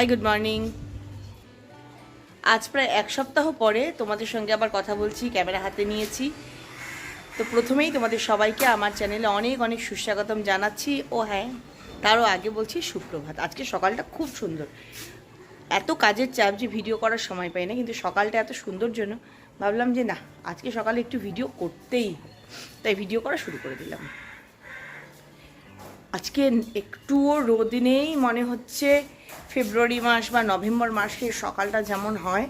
Hi good morning আজ প্রায় এক সপ্তাহ পরে তোমাদের সঙ্গে আবার কথা বলছি, ক্যামেরা হাতে নিয়েছি। তো প্রথমেই তোমাদের সবাইকে আমার চ্যানেলে অনেক অনেক সুস্বাগতম জানাচ্ছি। ও হ্যাঁ তারও আগে বলছি সুপ্রভাত। আজকে সকালটা খুব সুন্দর। এত কাজের চাপ যে ভিডিও করার সময় পাই না, কিন্তু সকালটা এত সুন্দর জন্য ভাবলাম যে না, আজকে সকালে একটু ভিডিও করতেই তাই ভিডিও করা শুরু করে দিলাম। আজকে একটুও রোদ নেই, মনে হচ্ছে ফেব্রুয়ারি মাস বা নভেম্বর মাসের সকালটা যেমন হয়,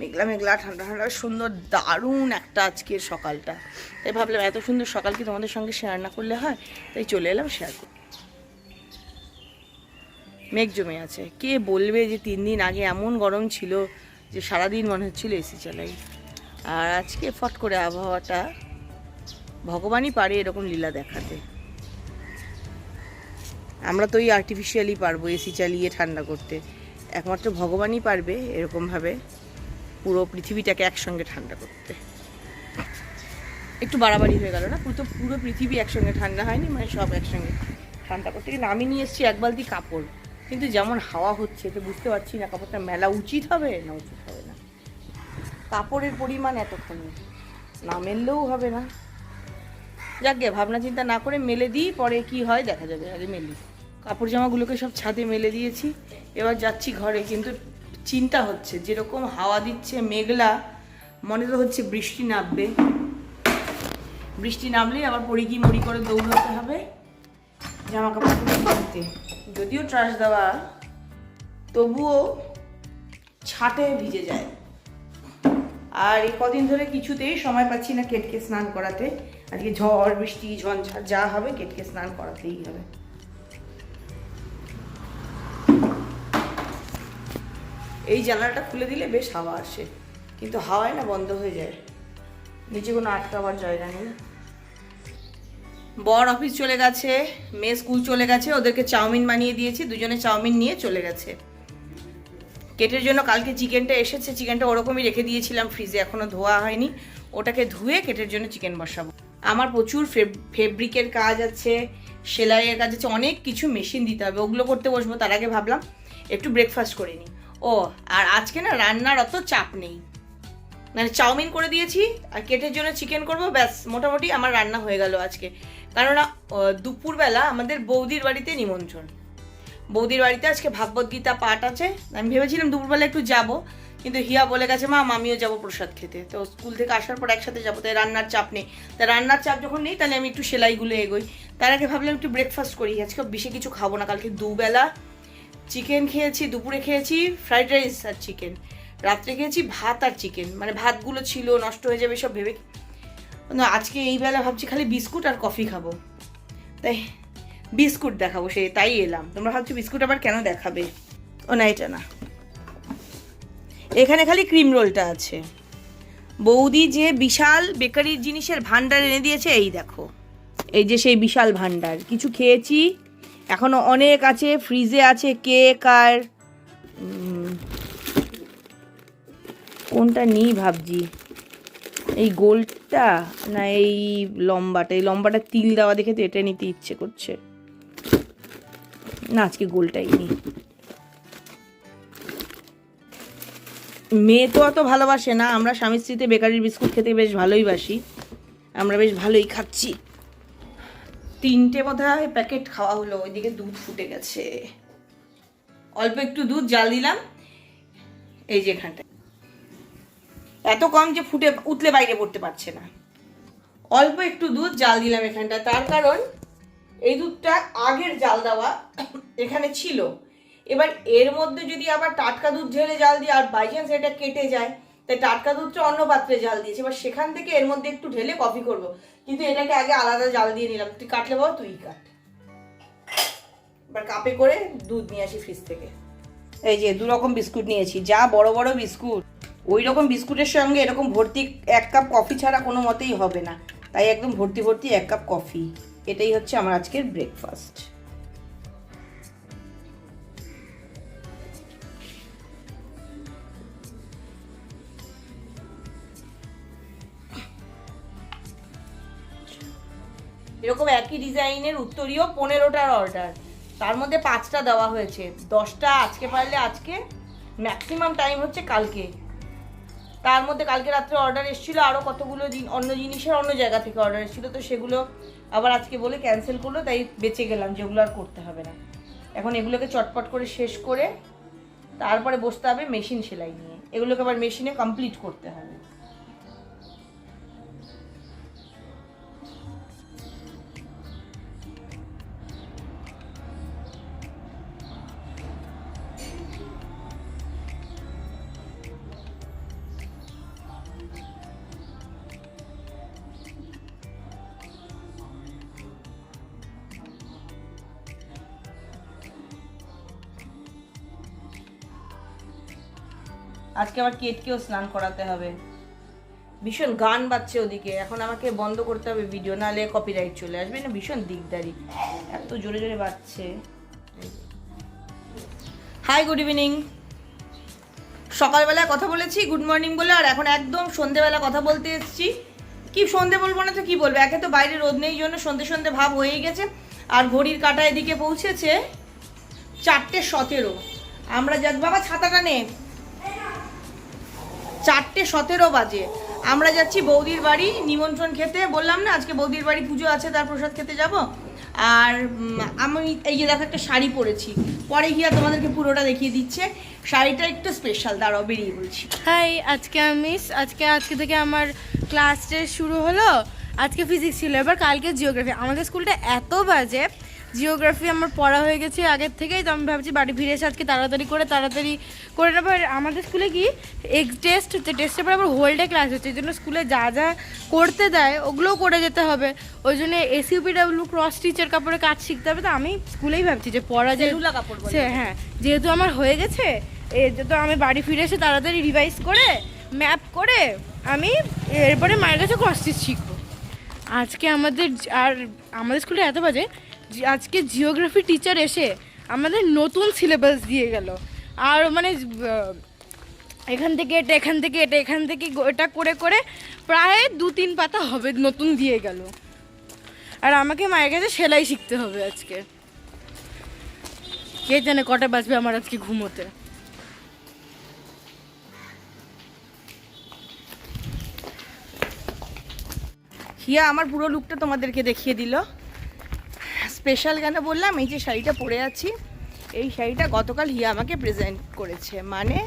মেঘলা মেঘলা, ঠান্ডা ঠান্ডা, সুন্দর, দারুণ একটা আজকের সকালটা। তাই ভাবলাম এত সুন্দর সকাল কি তোমাদের সঙ্গে শেয়ার না করলে হয়? তাই চলে এলাম শেয়ার করতে। মেঘ জমে আছে। কে বলবে যে তিন দিন আগে এমন গরম ছিল যে সারাদিন মনে হচ্ছিল এসি চালাই। আর আজকে ফট করে আবহাওয়াটা, ভগবানই পারে এরকম লীলা দেখাতে। আমরা তো এই আর্টিফিশিয়ালি পারব এসি চালিয়ে ঠান্ডা করতে। একমাত্র ভগবানই পারবে এরকমভাবে পুরো পৃথিবীটাকে একসঙ্গে ঠান্ডা করতে। একটু বাড়াবাড়ি হয়ে গেল না? পুরো পুরো পৃথিবী একসঙ্গে ঠান্ডা হয়নি মানে সব একসঙ্গে ঠান্ডা করতে। কিন্তু আমি নিয়ে এসেছি এক বালতি কাপড়। কিন্তু যেমন হাওয়া হচ্ছে, তো বুঝতে পারছি না কাপড়টা মেলা উচিত হবে না উচিত হবে না। কাপড়ের পরিমাণ এতক্ষণ না মেললেও হবে না। যাক গে, ভাবনা চিন্তা না করে মেলে দিই, পরে কি হয় দেখা যাবে, আগে মেলি। কাপড় জামাগুলোকে সব ছাদে মেলে দিয়েছি। এবার যাচ্ছি ঘরে, কিন্তু চিন্তা হচ্ছে, যেরকম হাওয়া দিচ্ছে মেঘলা, মনে তো হচ্ছে বৃষ্টি নামবে। বৃষ্টি নামলেই আবার পড়ি কি মরি করে দৌড়াতে হবে জামা কাপড়গুলো কিনতে যদিও ট্রাশ দেওয়া, তবুও ছাটে ভিজে যায়। আর এই কদিন ধরে কিছুতেই সময় পাচ্ছি না কেটকে স্নান করাতে। আজকে ঝড়, বৃষ্টি ঝঞ্ঝাট যা হবে কেটকে স্নান করাতেই হবে। এই জানালাটা খুলে দিলে বেশ হাওয়া আসে। কিন্তু হাওয়ায় না বন্ধ হয়ে যায়। নিচে কোনো আটকাবার জায়গা নেই বর অফিস চলে গেছে, মেয়ে স্কুল চলে গেছে, ওদেরকে চাউমিন বানিয়ে দিয়েছি, দুজনে চাউমিন নিয়ে চলে গেছে। কেটের জন্য কালকে চিকেনটা এসেছে, চিকেনটা ওরকমই রেখে দিয়েছিলাম, ফ্রিজে এখনও ধোয়া হয়নি। ওটাকে ধুয়ে কেটের জন্য চিকেন বসাবো। আমার প্রচুর ফেব্রিকের কাজ আছে, সেলাইয়ের কাজ আছে, অনেক কিছু মেশিন দিতে হবে। ওগুলো করতে বসবো, তার আগে ভাবলাম একটু ব্রেকফাস্ট করে নিই। ও, আর আজকে না রান্নার অত চাপ নেই। মানে চাউমিন করে দিয়েছি, আর কেটের জন্য চিকেন করব, ব্যাস, মোটামুটি আমার রান্না হয়ে গেল আজকে। কেননা দুপুরবেলা আমাদের বৌদির বাড়িতে নিমন্ত্রণ। বৌদির বাড়িতে আজকে ভাগবত গীতা পাঠ আছে। আমি ভেবেছিলাম দুপুরবেলা একটু যাব, কিন্তু হিয়া বলে গেছে, মা আমিও যাব প্রসাদ খেতে। তো স্কুল থেকে আসার পর একসাথে যাব, তাই রান্নার চাপ নেই। তাই রান্নার চাপ যখন নেই, তাহলে আমি একটু সেলাইগুলো এগোই। তার আগে ভাবলাম একটু ব্রেকফাস্ট করি। আজকে বেশি কিছু খাব না, কালকে দুবেলা চিকেন খেয়েছি, দুপুরে খেয়েছি ফ্রাইড রাইস আর চিকেন রাত্রে খেয়েছি ভাত আর চিকেন মানে ভাতগুলো ছিল, নষ্ট হয়ে যাবে সব ভেবে আজকে এই বেলা ভাবছি খালি বিস্কুট আর কফি খাব। তাই বিস্কুট দেখাবো সে তাই এলাম। তোমরা ভাবছ বিস্কুট আবার কেন দেখাবে? ও, না, এটা না। এখানে খালি ক্রিম রোলটা আছে। বৌদি যে বিশাল বেকারির জিনিসের ভান্ডার এনে দিয়েছে, এই দেখো। এই যে সেই বিশাল ভান্ডার কিছু খেয়েছি এখনও অনেক আছে ফ্রিজে আছে কেক আর কোনটা নিই ভাবছি? এই গোলটা না এই লম্বাটা? এই লম্বাটা তিল দেওয়া দেখে তো এটা নিতে ইচ্ছে করছে। না, আজকে গোলটাই নিই। মেয়ে তো অত ভালোবাসে না, আমরা স্বামী স্ত্রীতে বেকারির বিস্কুট খেতে বেশ ভালোই বাসি। আমরা বেশ ভালোই খাচ্ছি। তিনটে বোধ হয় প্যাকেট খাওয়া হলো, ওইদিকে দুধ ফুটে গেছে। অল্প একটু দুধ, জাল দিলাম। এই যে এখানটায়। এত কম যে ফুটে উতলে বাইরে পড়তে পারছে না। অল্প একটু দুধ, জাল দিলাম এখানটা তার কারণ, এই দুধটা আগের জাল দেওয়া এখানে ছিল। এবার এর মধ্যে যদি আবার টাটকা দুধ ঢেলে জাল দিই আর বাই চান্স এটা কেটে যায় তাই টাটকা দুধটা অন্য পাত্রে জাল দিয়েছি। এবার সেখান থেকে এর মধ্যে একটু ঢেলে কফি করব। কিন্তু এটাকে আগে আলাদা জাল দিয়ে নিলাম। তুই কাটলে বাবা তুই কাট। এবার কাপে করে দুধ নিয়ে আসি ফ্রিজ থেকে। এই যে দু রকম বিস্কুট নিয়েছি। যা বড় বড় বিস্কুট। ওই রকম বিস্কুটের সঙ্গে এরকম ভর্তি এক কাপ কফি ছাড়া কোনো মতেই হবে না। তাই একদম ভর্তি ভর্তি এক কাপ কফি এটাই হচ্ছে আমার আজকের ব্রেকফাস্ট এরকম একই ডিজাইনের উত্তরীয় পনেরোটার অর্ডার তার মধ্যে পাঁচটা দেওয়া হয়েছে। দশটা আজকে পারলে আজকে ম্যাক্সিমাম টাইম হচ্ছে কালকে। তার মধ্যে কালকে রাত্রে অর্ডার এসেছিল আরও কতগুলো অন্য জিনিসের অন্য জায়গা থেকে অর্ডার এসেছিল। তো সেগুলো আবার আজকে বলে ক্যান্সেল করল, তাই বেঁচে গেলাম যেগুলো আর করতে হবে না। এখন এগুলোকে চটপট করে শেষ করে তারপরে বসতে হবে মেশিন সেলাই নিয়ে। এগুলোকে আবার মেশিনে কমপ্লিট করতে হবে। আজকে আবার কেটকেও স্নান করাতে হবে। ভীষণ গান বাজছে ওদিকে। এখন আমাকে বন্ধ করতে হবে ভিডিও, নাহলে কপিরাইট চলে আসবে, না? ভীষণ দিকদারি এত জোরে জোরে বাজছে। হাই গুড ইভিনিং সকালবেলা কথা বলেছি গুড মর্নিং বলে, আর এখন একদম সন্ধেবেলা কথা বলতে এসেছি। কি সন্ধে বলব না তো, কি বলব? একে তো বাইরে রোদ নেই জন্য সন্ধে সন্ধে ভাব হয়ে গেছে। আর ঘড়ির কাঁটা এদিকে পৌঁছেছে চারটে সতেরো। আমরা যাক বাবা ছাতাটা নে। চারটে সতেরো বাজে। আমরা যাচ্ছি বৌদির বাড়ি, নিমন্ত্রণ খেতে। বললাম না, আজকে বৌদির বাড়ি পুজো আছে, তার প্রসাদ খেতে যাব। আর আমি এই যে দেখো একটা শাড়ি পরেছি। পরে গিয়া তোমাদেরকে পুরোটা দেখিয়ে দিচ্ছে। শাড়িটা একটু স্পেশাল দাঁড়াও, বেরিয়ে বলছি। হাই, আজকে আমি আজকে আজকে থেকে আমার ক্লাস শুরু হলো। আজকে ফিজিক্স ছিল, এবার কালকে জিওগ্রাফি আমাদের স্কুলটা এত বাজে জিওগ্রাফি আমার পড়া হয়ে গেছে আগের থেকেই তো আমি ভাবছি বাড়ি ফিরে এসে আজকে তাড়াতাড়ি করে তাড়াতাড়ি করে নেব। আমাদের স্কুলে কি এক্স টেস্ট হচ্ছে টেস্টের পর আবার হোল ডে ক্লাস হচ্ছে এই জন্য স্কুলে যা যা করতে দেয় ওগুলোও করে যেতে হবে। ওই জন্য এসইউপিডাব্লিউ ক্রস টিচার কাপড়ে কাজ শিখতে হবে তো আমি স্কুলেই ভাবছি যে পড়া যে সেলুলা কাপড় সে হ্যাঁ যেহেতু আমার হয়ে গেছে এ তো আমি বাড়ি ফিরে এসে তাড়াতাড়ি রিভাইজ করে ম্যাপ করে আমি এরপরে মায়ের কাছে ক্রস টিচ শিখব। আজকে আমাদের আর আমাদের স্কুলে এত বাজে আজকে জিওগ্রাফি টিচার এসে আমাদের নতুন সিলেবাস দিয়ে গেল। আর মানে এখান থেকে এটা, এখান থেকে এটা, এখান থেকে এটা করে করে প্রায় দু তিন পাতা হবে নতুন দিয়ে গেল। আর আমাকে মায়ের কাছে সেলাই শিখতে হবে আজকে। কে জানে কটা বাজবে আমার আজকে ঘুমোতে। হিয়া, আমার পুরো লুকটা তোমাদেরকে দেখিয়ে দিল। স্পেশাল কেন বললাম এই যে শাড়িটা পরে আছি এই শাড়িটা গতকাল হিয়া আমাকে প্রেজেন্ট করেছে। মানে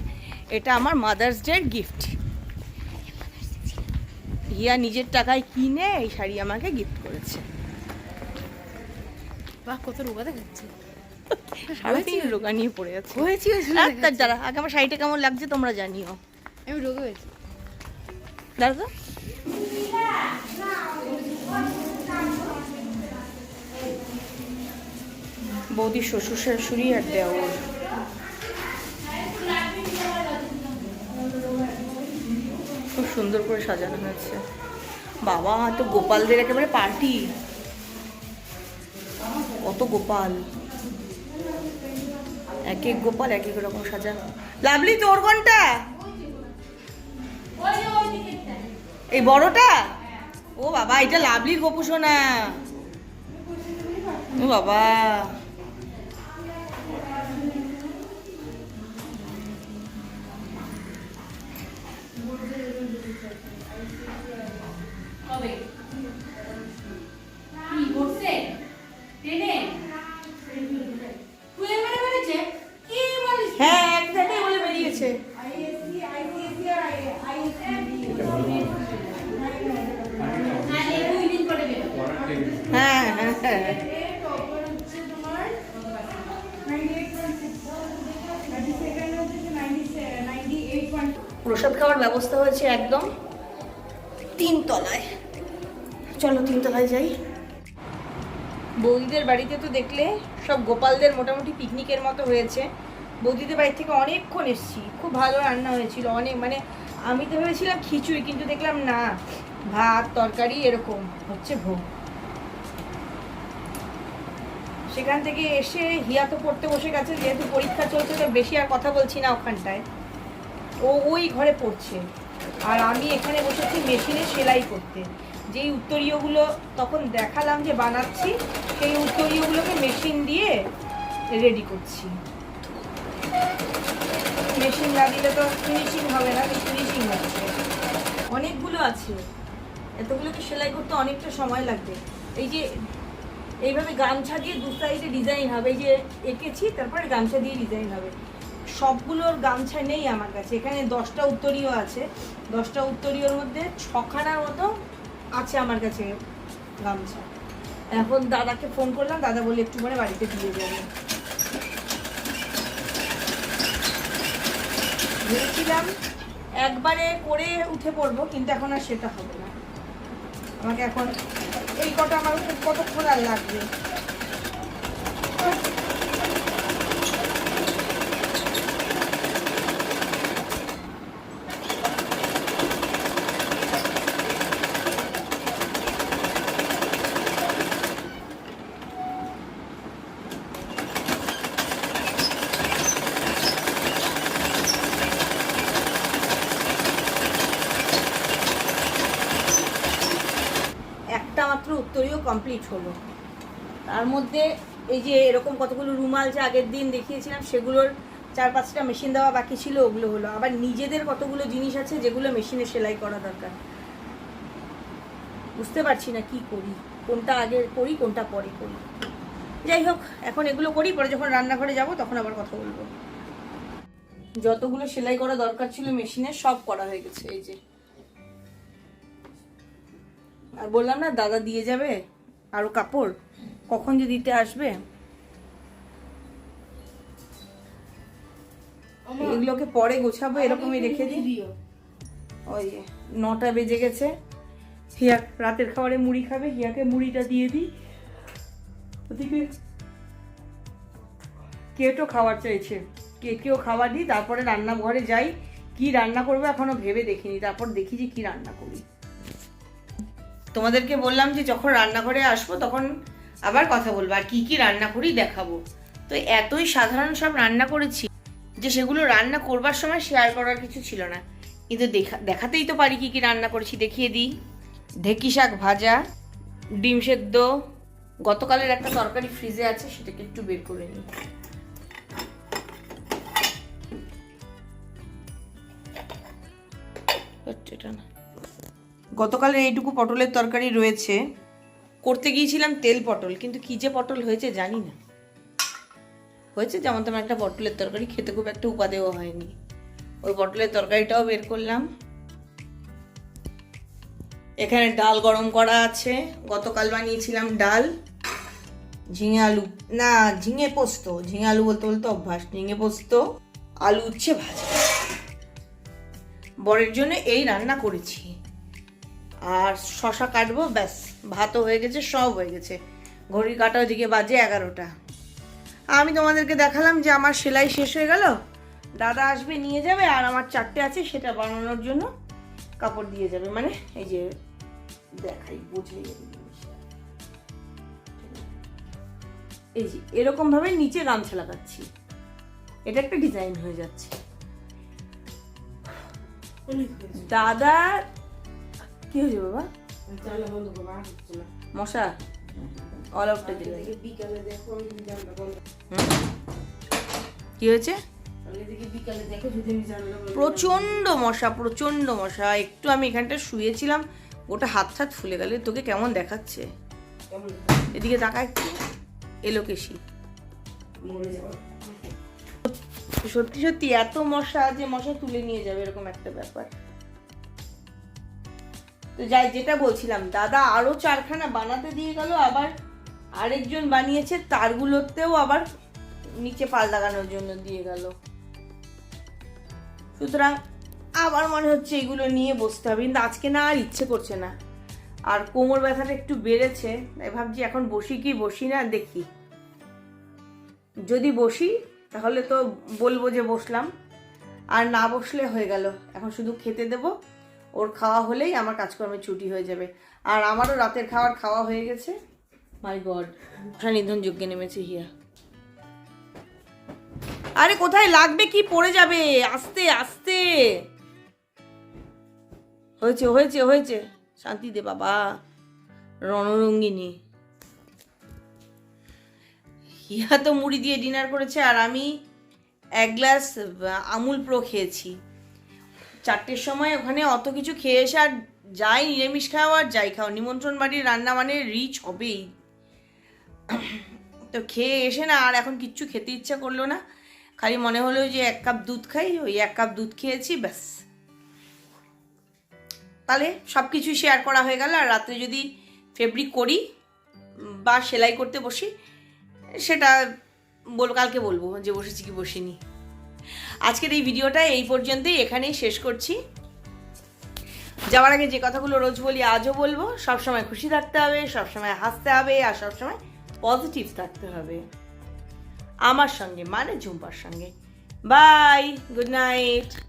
এটা আমার মাদার্স ডের গিফট হিয়া নিজের টাকায় কিনে এই শাড়ি আমাকে গিফট করেছে। বাহ কত রোগা দেখাচ্ছে। সারাদিন রোগা নিয়ে পড়ে আছে। হয়েছি আর তার যারা আগে আমার শাড়িটা কেমন লাগছে তোমরা জানিও। আমি রোগা হয়েছি। দাঁড়া তো। বৌদির শ্বশুর শাশুড়ি আর দেওর। খুব সুন্দর করে সাজানো হয়েছে। বাবা তো গোপালদের একেবারে পার্টি। কত গোপাল। এক এক গোপাল এক এক রকম সাজানো লাভলি, তোর কোনটা? এই বড়টা? ও বাবা, এটা লাভলির গোপু সোনা ও বাবা। হ্যাঁ হ্যাঁ হ্যাঁ হ্যাঁ। প্রসাদ খাওয়ার ব্যবস্থা হয়েছে একদম তিন তলায়। চলো, তিন তলায় যাই। বৌদিদের বাড়িতে তো দেখলে সব গোপালদের মোটামুটি পিকনিকের মতো হয়েছে। বৌদিদের বাড়ি থেকে অনেকক্ষণ এসেছি। খুব ভালো রান্না হয়েছিল, অনেক মানে আমি তো ভেবেছিলাম খিচুড়ি, কিন্তু দেখলাম না, ভাত, তরকারি এরকম, হচ্ছে ভোগ। সেখান থেকে এসে হিয়া তো পড়তে বসে গেছে, যেহেতু পরীক্ষা চলছে, তো বেশি আর কথা বলছি না ওখানটায়। ও ওই ঘরে পড়ছে, আর আমি এখানে বসেছি মেশিনে সেলাই করতে। যেই উত্তরীয়গুলো তখন দেখালাম যে বানাচ্ছি, সেই উত্তরীয়গুলোকে মেশিন দিয়ে রেডি করছি। মেশিন না তো ফিনিশিং হবে না ফিনিশিং হচ্ছে অনেকগুলো আছে। এতগুলো এতগুলোকে সেলাই করতে অনেকটা সময় লাগবে। এই যে এইভাবে গামছা দিয়ে দু সাইডে ডিজাইন হবে, এই যে এঁকেছি, তারপরে গামছা দিয়ে ডিজাইন হবে। সবগুলোর গামছা নেই আমার কাছে। এখানে দশটা উত্তরীয় আছে। দশটা উত্তরীয়র মধ্যে ছখানার মতো আছে আমার কাছে গামছা। এখন দাদাকে ফোন করলাম, দাদা বলে একটু পরে বাড়িতে দিয়ে যাবে। ভেবেছিলাম একবারে করে উঠে পড়ব, কিন্তু এখন আর সেটা হবে না। আমাকে এখন এই কটা আমার কতক্ষণ আর লাগবে? একটা মাত্র উত্তরীয় কমপ্লিট হলো। তার মধ্যে এই যে এরকম কতগুলো রুমাল যে আগের দিন দেখিয়েছিলাম, সেগুলোর চার পাঁচটা মেশিন দেওয়া বাকি ছিল, ওগুলো হলো। আবার নিজেদের কতগুলো জিনিস আছে, যেগুলো মেশিনে সেলাই করা দরকার। বুঝতে পারছি না কি করি, কোনটা আগে করি, কোনটা পরে করি। যাই হোক, এখন এগুলো করি, পরে যখন রান্নাঘরে যাব, তখন আবার কথা বলব। যতগুলো সেলাই করা দরকার ছিল মেশিনে সব করা হয়ে গেছে, এই যে। আর বললাম না দাদা দিয়ে যাবে আরও কাপড়। কখন যে দিতে আসবে? এগুলোকে পরে গোছাবো এরকমই রেখে দিই। ওই নটা বেজে গেছে। হিয়া রাতের খাবারে মুড়ি খাবে হিয়াকে মুড়িটা দিয়ে দিই। ওদিকে কেটো খাবার চাইছে? কেকেও খাবার দিই তারপরে রান্নাঘরে যাই। কি রান্না করব এখনও ভেবে দেখিনি তারপর দেখি যে কি রান্না করি। তোমাদেরকে বললাম যে যখন রান্নাঘরে আসব তখন আবার কথা বলব, আর কি কি রান্না করি দেখাবো। তো এতই সাধারণ সব রান্না করেছি যে সেগুলো রান্না করবার সময় শেয়ার করার কিছু ছিল না। কিন্তু দেখা, দেখাতেই তো পারি কি কি রান্না করেছি, দেখিয়ে দিই। ঢেকি শাক ভাজা, ডিম সেদ্ধ, গতকালের একটা তরকারি ফ্রিজে আছে, সেটাকে একটু বের করে নিই। এটা না। গতকালের এইটুকু পটলের তরকারি রয়েছে। করতে গিয়েছিলাম তেল পটল, কিন্তু কি যে পটল হয়েছে জানি না। হয়েছে যেমন তেমন একটা পটলের তরকারি, খেতে খুব একটা উপাদেয় হয়নি। ওই পটলের তরকারিটাও বের করলাম। এখানে ডাল গরম করা আছে। গতকাল বানিয়েছিলাম ডাল। ঝিঙে আলু, না, ঝিঙে পোস্ত। ঝিঙে আলু বলতে বলতে অভ্যাস, ঝিঙে পোস্ত, আলু উচ্ছে ভাজা। বরের জন্য এই রান্না করেছি। আর শশা কাটবো ব্যাস ভাতও হয়ে গেছে সব হয়ে গেছে। ঘড়ির কাটা ওদিকে বাজে এগারোটা। আমি তোমাদেরকে দেখালাম যে আমার সেলাই শেষ হয়ে গেল। দাদা আসবে নিয়ে যাবে আর আমার চারটে আছে সেটা বানানোর জন্য কাপড় দিয়ে যাবে। মানে এই যে দেখাই বুঝে এই যে এরকম ভাবে নিচে গামছা লাগাচ্ছি। এটা একটা ডিজাইন হয়ে যাচ্ছে। দাদা কি হয়েছে বাবা? মশা অল আউটটা দিলে কি হয়েছে? প্রচণ্ড মশা প্রচণ্ড মশা। একটু আমি এখানটা শুয়েছিলাম ওটা হাত হাত ফুলে গেলে। তোকে কেমন দেখাচ্ছে? এদিকে তাকা একটু। এলোকেশি সত্যি সত্যি এত মশা যে মশা তুলে নিয়ে যাবে এরকম একটা ব্যাপার। তো যাই, যেটা বলছিলাম, দাদা আরও চারখানা বানাতে দিয়ে গেল, আবার আরেকজন বানিয়েছে, তারগুলোতেও আবার নিচে পাল লাগানোর জন্য দিয়ে গেল। সুতরাং আবার মনে হচ্ছে এগুলো নিয়ে বসতে হবে, কিন্তু আজকে না আর ইচ্ছে করছে না। আর কোমর ব্যথাটা একটু বেড়েছে, তাই ভাবছি এখন বসি কি বসি না, দেখি। যদি বসি, তাহলে তো বলব যে বসলাম। আর না বসলে হয়ে গেল, এখন শুধু খেতে দেব ওর খাওয়া হলেই আমার কাজকর্মে ছুটি হয়ে যাবে। আর আমারও রাতের খাবার খাওয়া হয়ে গেছে। মাই গড নিধন যজ্ঞে নেমেছে হিয়া। আরে কোথায় লাগবে? কি পড়ে যাবে? আস্তে আস্তে। হয়েছে হয়েছে হয়েছে। শান্তি দে বাবা। রণরঙ্গিনী। হিয়া তো মুড়ি দিয়ে ডিনার করেছে আর আমি এক গ্লাস আমুল প্রো খেয়েছি। চারটের সময় ওখানে অত কিছু খেয়ে এসে আর যাই, নিরামিষ খাও আর যাই খাও। নিমন্ত্রণ বাড়ির রান্না মানে রিচ হবেই। তো খেয়ে এসে না আর এখন কিচ্ছু খেতে ইচ্ছা করল না। খালি মনে হলো যে এক কাপ দুধ খাই, ওই এক কাপ দুধ খেয়েছি, ব্যাস। তাহলে সব কিছুই শেয়ার করা হয়ে গেল আর রাত্রে যদি ফেব্রিক করি, বা সেলাই করতে বসি, সেটা বল, কালকে বলব যে বসেছি কি বসিনি। আজকের এই ভিডিওটা এই পর্যন্তই, এখানেই শেষ করছি। যাওয়ার আগে যে কথাগুলো রোজ বলি, আজও বলব, সবসময় খুশি থাকতে হবে, সবসময় হাসতে হবে, আর সবসময় পজিটিভ থাকতে হবে। আমার সঙ্গে মানে ঝুম্পার সঙ্গে। Bye good night